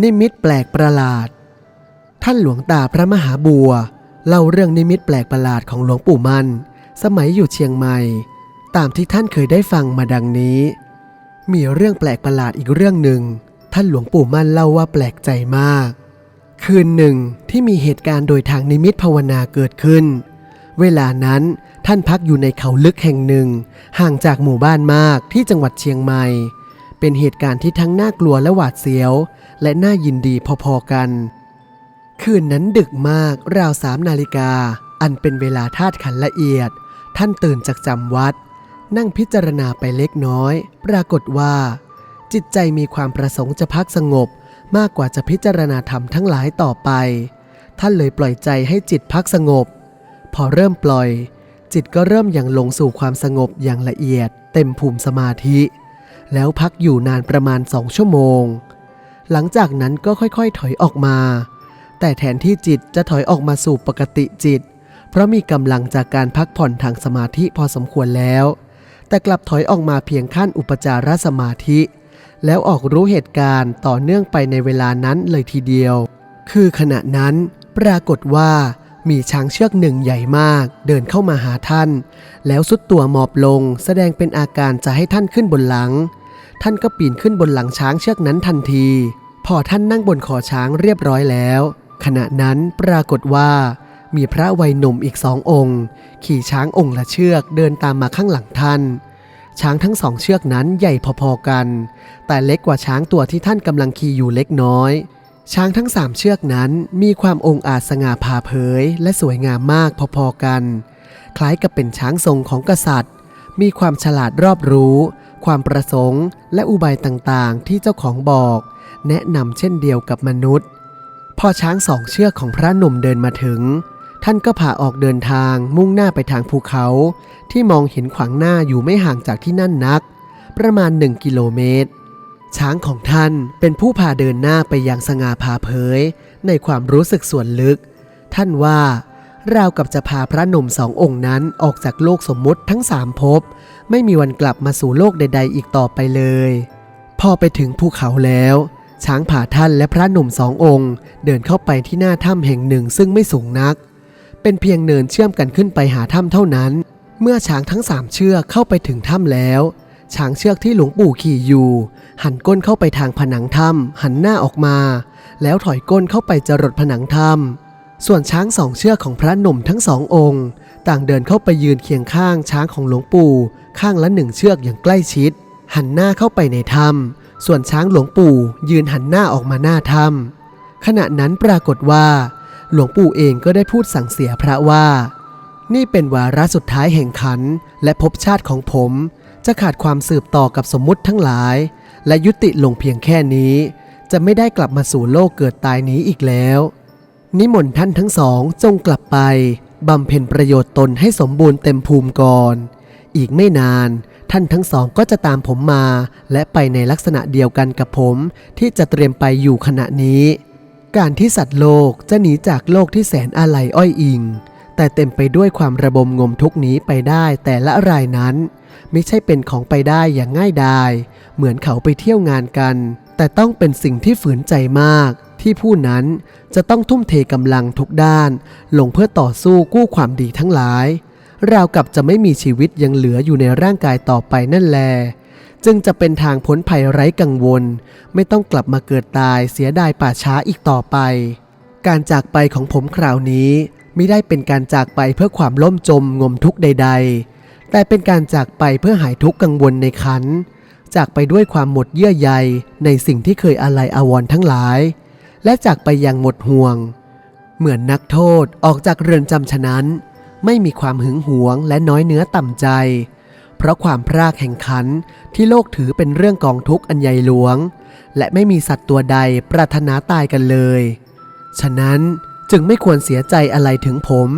นิมิตแปลกประหลาด ท่านหลวงตาพระมหาบัว เล่าเรื่องนิมิตแปลกประหลาดของหลวงปู่มัน สมัยอยู่เชียงใหม่ ตามที่ท่านเคยได้ฟังมาดังนี้ มีเรื่องแปลกประหลาดอีกเรื่องหนึ่ง ท่านหลวงปู่มันเล่าว่าแปลกใจมาก คืนหนึ่งที่มีเหตุการณ์โดยทางนิมิตภาวนาเกิดขึ้น เวลานั้นท่านพักอยู่ในเขาลึกแห่งหนึ่ง ห่างจากหมู่บ้านมากที่จังหวัดเชียงใหม่ เป็นเหตุการณ์ที่ทั้งน่ากลัวและหวาดเสียว และน่ายินดีพอๆกัน คืนนั้นดึกมากราวสามนาฬิกา อันเป็นเวลาธาตุขันละเอียด ท่านตื่นจากจำวัด นั่งพิจารณาไปเล็กน้อย ปรากฏว่า จิตใจมีความประสงค์จะพักสงบ มากกว่าจะพิจารณาธรรมทั้งหลายต่อไป ท่านเลยปล่อยใจให้จิตพักสงบ พอเริ่มปล่อย จิตก็เริ่มอย่างลงสู่ความสงบอย่างละเอียด เต็มภูมิสมาธิ แล้วพักอยู่นานประมาณสองชั่วโมง หลังจากนั้นก็ค่อยๆถอยออกมา แต่แทนที่จิตจะถอยออกมาสู่ปกติจิต เพราะมีกำลังจากการพักผ่อนทางสมาธิพอสมควรแล้ว แต่กลับถอยออกมาเพียงขั้นอุปจารสมาธิ แล้วออกรู้เหตุการณ์ต่อเนื่องไปในเวลานั้นเลยทีเดียว คือขณะนั้นปรากฏว่ามีช้างเชือกหนึ่งใหญ่มากเดินเข้ามาหาท่าน แล้วสุดตัวหมอบลงแสดงเป็นอาการจะให้ท่านขึ้นบนหลัง ท่านก็ปีนขึ้นบนหลังช้างเชือกนั้นทันที พอท่านนั่งบนคอช้างเรียบร้อยแล้ว ขณะนั้นปรากฏว่า มีพระวัยหนุ่มอีกสององค์ ขี่ช้างองค์ละเชือกเดินตามมาข้างหลังท่าน ช้างทั้งสองเชือกนั้นใหญ่พอๆกัน แต่เล็กกว่าช้างตัวที่ท่านกำลังขี่อยู่เล็กน้อย ช้างทั้งสามเชือกนั้นมีความองอาจสง่าผ่าเผย และสวยงามมากพอๆกัน คล้ายกับเป็นช้างทรงของกษัตริย์ มีความฉลาดรอบรู้ ความประสงค์ และอุบายต่างๆ ที่เจ้าของบอก แนะนำเช่นเดียวกับมนุษย์ พอช้างสองเชือกของพระหนุ่มเดินมาถึง ท่านก็พาออกเดินทางมุ่งหน้าไปทางภูเขา ที่มองเห็นขวางหน้าอยู่ไม่ห่างจากที่นั่นนัก ประมาณหนึ่งกิโลเมตร ช้างของท่านเป็นผู้พาเดินหน้าไปยังสง่าผ่าเผย ในความรู้สึกส่วนลึก ท่านว่า ราวกับจะพาพระหนุ่มสององค์นั้นออกจากโลกสมมุติทั้งสามภพไม่มีวันกลับมาสู่โลกใด ๆ อีกต่อไปเลย พอไปถึงภูเขาแล้ว ช้างผ่าท่านและพระหนุ่มสององค์ เดินเข้าไปที่หน้าถ้ำแห่งหนึ่งซึ่งไม่สูงนัก เป็นเพียงเนินเชื่อมกันขึ้นไปหาถ้ำเท่านั้น เมื่อช้างทั้งสามเชือกเข้าไปถึงถ้ำแล้วช้างเชือกที่หลวงปู่ขี่อยู่ หันก้นเข้าไปทางผนังถ้ำหันหน้าออกมา แล้วถอยก้นเข้าไปจรดผนังถ้ำ ส่วนช้างสองเชือกของพระหนุ่มทั้งสององค์ ต่างเดินเข้าไปยืนเคียงข้างช้างของหลวงปู่ ข้างละหนึ่งเชือกอย่างใกล้ชิด หันหน้าเข้าไปในถ้ำส่วนช้างหลวงปู่ยืนหันหน้าออกมาหน้าถ้ำขณะนั้นปรากฏว่า หลวงปู่เองก็ได้พูดสั่งเสียพระว่า นี่เป็นวาระสุดท้ายแห่งขันและภพชาติของผม จะขาดความสืบต่อกับสมมุติทั้งหลาย และยุติลงเพียงแค่นี้ จะไม่ได้กลับมาสู่โลกเกิดตายนี้อีกแล้ว นิมนต์ท่านทั้งสองจงกลับไปบำเพ็ญประโยชน์ตนให้สมบูรณ์เต็มภูมิก่อน อีกไม่นานท่านทั้งสองก็จะตามผมมา และไปในลักษณะเดียวกันกับผมที่จะเตรียมไปอยู่ขณะนี้ การที่สัตว์โลกจะหนีจากโลกที่แสนอาลัยอ้อยอิง แต่เต็มไปด้วยความระบมงมทุกนี้ไปได้แต่ละรายนั้น ไม่ใช่เป็นของไปได้อย่างง่ายดาย เหมือนเขาไปเที่ยวงานกัน แต่ต้องเป็นสิ่งที่ฝืนใจมาก ที่ผู้นั้นจะต้องทุ่มเทกำลังทุกด้าน ลงเพื่อต่อสู้กู้ความดีทั้งหลาย ราวกับจะไม่มีชีวิตยังเหลืออยู่ในร่างกายต่อไปนั่นแล จึงจะเป็นทางพ้นภัยไร้กังวล ไม่ต้องกลับมาเกิดตายเสียดายป่าช้าอีกต่อไป การจากไปของผมคราวนี้ไม่ได้เป็นการจากไปเพื่อความล่มจมงมทุกใด ๆ แต่เป็นการจากไปเพื่อหายทุกข์กังวลในขันจากไปด้วยความหมดเยื่อใยในสิ่งที่เคยอาลัยอาวรณ์ทั้งหลาย และจากไปอย่างหมดห่วง เหมือนนักโทษออกจากเรือนจำฉะนั้น ไม่มีความหึงหวงและน้อยเนื้อต่ำใจ เพราะความพรากแห่งขันที่โลกถือเป็นเรื่องกองทุกข์อันใหญ่หลวง และไม่มีสัตว์ตัวใดปรารถนาตายกันเลย ฉะนั้นจึงไม่ควรเสียใจอะไรถึงผม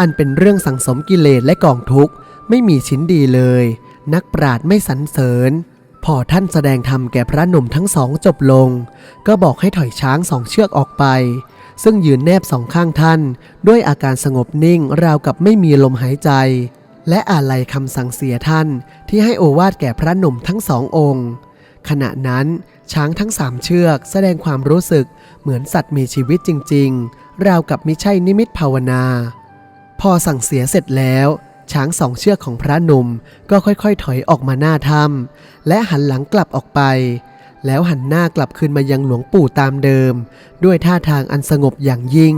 อันเป็นเรื่องสังสมกิเลสและกองทุกข์ไม่มีชิ้นดีเลย นักปราดไม่สรรเสริญ อท่านแสดงธรรมแก่พระหนุ่มทั้งสองจบลง ก็บอกให้ถอยช้างสองเชือกออกไป ซึ่งยืนแนบสองข้างท่าน ด้วยอาการสงบนิ่งราวกับไม่มีลมหายใจ และอาลัยคำสั่งเสียท่านที่ให้โอวาดแก่พระหนุ่มทั้งสององค์ขขณะนั้นช้างทั้งสามเชือกแสดงความรู้สึกเหมือนสัตว์มีชีวิตจริง ๆ ราวกับมิใช่นิมิตภาวนา พอสั่งเสียเสร็จแล้ว ช้างสองเชือกของพระหนุ่มก็ค่อยๆ ถอยออกมาหน้าถ้ำและหันหลังกลับออกไป แล้วหันหน้ากลับคืนมายังหลวงปู่ตามเดิม ด้วยท่าทางอันสงบอย่างยิ่ง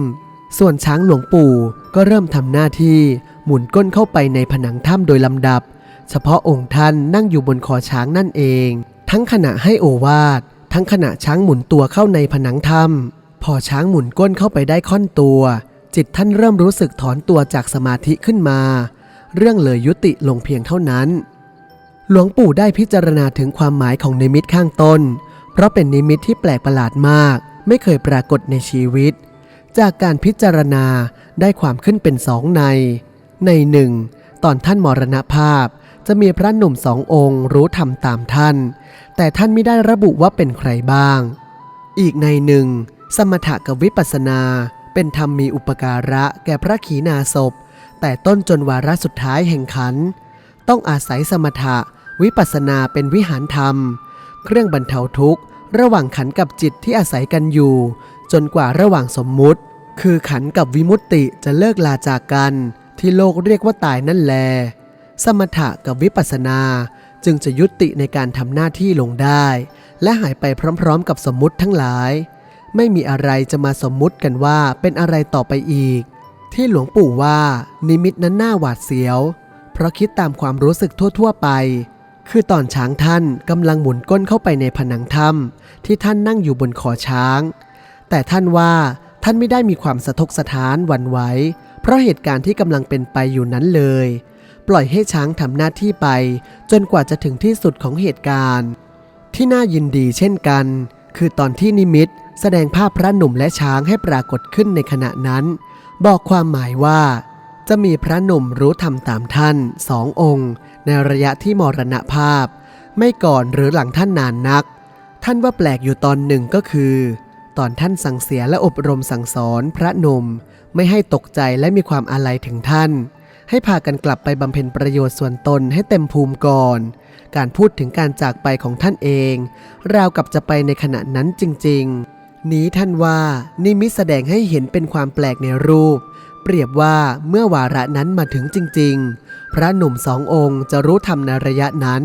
ส่วนช้างหลวงปู่ก็เริ่มทำหน้าที่ หมุนก้นเข้าไปในผนังถ้ำโดยลำดับ เฉพาะองค์ท่านนั่งอยู่บนคอช้างนั่นเอง ทั้งขณะให้โอวาท ทั้งขณะช้างหมุนตัวเข้าในผนังถ้ำพอช้างหมุนก้นเข้าไปได้ค่อนตัว จิตท่านเริ่มรู้สึกถอนตัวจากสมาธิขึ้นมา เรื่องเลยยุติลงเพียงเท่านั้น หลวงปู่ได้พิจารณาถึงความหมายของนิมิตข้างต้น เพราะเป็นนิมิตที่แปลกประหลาดมาก ไม่เคยปรากฏในชีวิต จากการพิจารณาได้ความขึ้นเป็นสองใน ในหนึ่งตอนท่านมรณภาพ จะมีพระหนุ่มสององค์รู้ธรรมตามท่าน แต่ท่านไม่ได้ระบุว่าเป็นใครบ้าง อีกในหนึ่ง สมถะกับวิปัสสนา เป็นธรรมมีอุปการะแก่พระขีณาสพ แต่ต้นจนวาระสุดท้ายแห่งขัน ต้องอาศัยสมถะ วิปัสสนาเป็นวิหารธรรม เครื่องบรรเทาทุกข์ ระหว่างขันกับจิตที่อาศัยกันอยู่ จนกว่าระหว่างสมมุติ คือขันกับวิมุตติจะเลิกลาจากกัน ที่โลกเรียกว่าตายนั่นแล สมถะกับวิปัสสนาจึงจะยุติในการทำหน้าที่ลงได้ และหายไปพร้อมๆ กับสมมุติทั้งหลาย ไม่มีอะไรจะมาสมมุติกันว่าเป็นอะไรต่อไปอีก ที่หลวงปู่ว่านิมิตนั้นน่าหวาดเสียว เพราะคิดตามความรู้สึกทั่ว ๆ ไป คือตอนช้างท่านกำลังหมุนก้นเข้าไปในผนังถ้ำที่ท่านนั่งอยู่บนคอช้าง แต่ท่านว่าท่านไม่ได้มีความสะทกสะท้านหวั่นไหวเพราะเหตุการณ์ที่กำลังเป็นไปอยู่นั้นเลย ปล่อยให้ช้างทำหน้าที่ไป จนกว่าจะถึงที่สุดของเหตุการณ์ ที่น่ายินดีเช่นกัน คือตอนที่นิมิตแสดงภาพพระหนุ่มและช้างให้ปรากฏขึ้นในขณะนั้น บอกความหมายว่า จะมีพระหนุ่มรู้ธรรมตามท่านสององค์ ในระยะที่มรณภาพ ไม่ก่อนหรือหลังท่านนานนัก ท่านว่าแปลกอยู่ตอนหนึ่งก็คือ ตอนท่านสั่งเสียและอบรมสั่งสอนพระหนุ่มไม่ให้ตกใจและมีความอาลัยถึงท่าน ให้พากันกลับไปบำเพ็ญประโยชน์ส่วนตนให้เต็มภูมิก่อน การพูดถึงการจากไปของท่านเอง ราวกับจะไปในขณะนั้นจริง ๆ นี้ท่านว่านิมิตแสดงให้เห็นเป็นความแปลกในรูป เปรียบว่าเมื่อวาระนั้นมาถึงจริง ๆ พระหนุ่มสององค์จะรู้ธรรมในระยะนั้น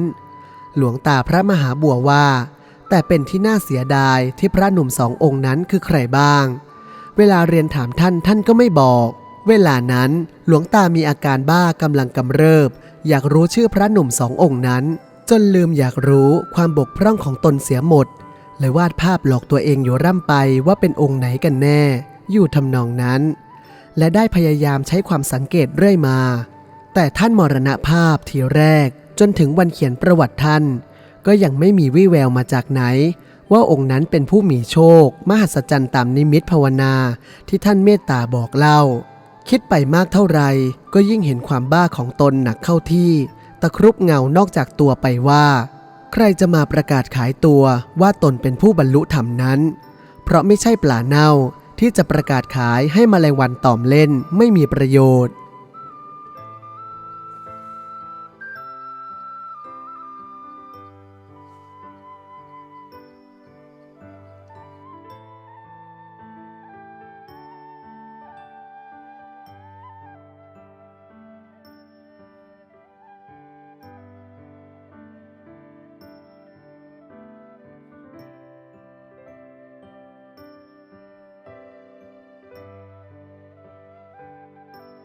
หลวงตาพระมหาบัวว่า แต่เป็นที่น่าเสียดายที่พระหนุ่มสององค์นั้นคือใครบ้าง เวลาเรียนถามท่านท่านก็ไม่บอก เวลานั้นหลวงตามีอาการบ้ากำลังกำเริบ อยากรู้ชื่อพระหนุ่มสององค์นั้น จนลืมอยากรู้ความบกพร่องของตนเสียหมด เลยวาดภาพหลอกตัวเองอยู่ร่ำไปว่าเป็นองค์ไหนกันแน่ อยู่ทำนองนั้น และได้พยายามใช้ความสังเกตเรื่อยมา แต่ท่านมรณภาพทีแรกจนถึงวันเขียนประวัติท่าน ก็ยังไม่มีวี่แววมาจากไหน ว่าองค์นั้นเป็นผู้มีโชค มหัศจรรย์ตามนิมิตภาวนาที่ท่านเมตตาบอกเล่า คิดไปมากเท่าไรก็ยิ่งเห็นความบ้าของตนหนักเข้าที่ ตะครุบเงานอกจากตัวไปว่า ใครจะมาประกาศขายตัวว่าตนเป็นผู้บรรลุธรรมนั้น เพราะไม่ใช่ปลาเน่าที่จะประกาศขายให้มแมลงวันตอมเล่นไม่มีประโยชน์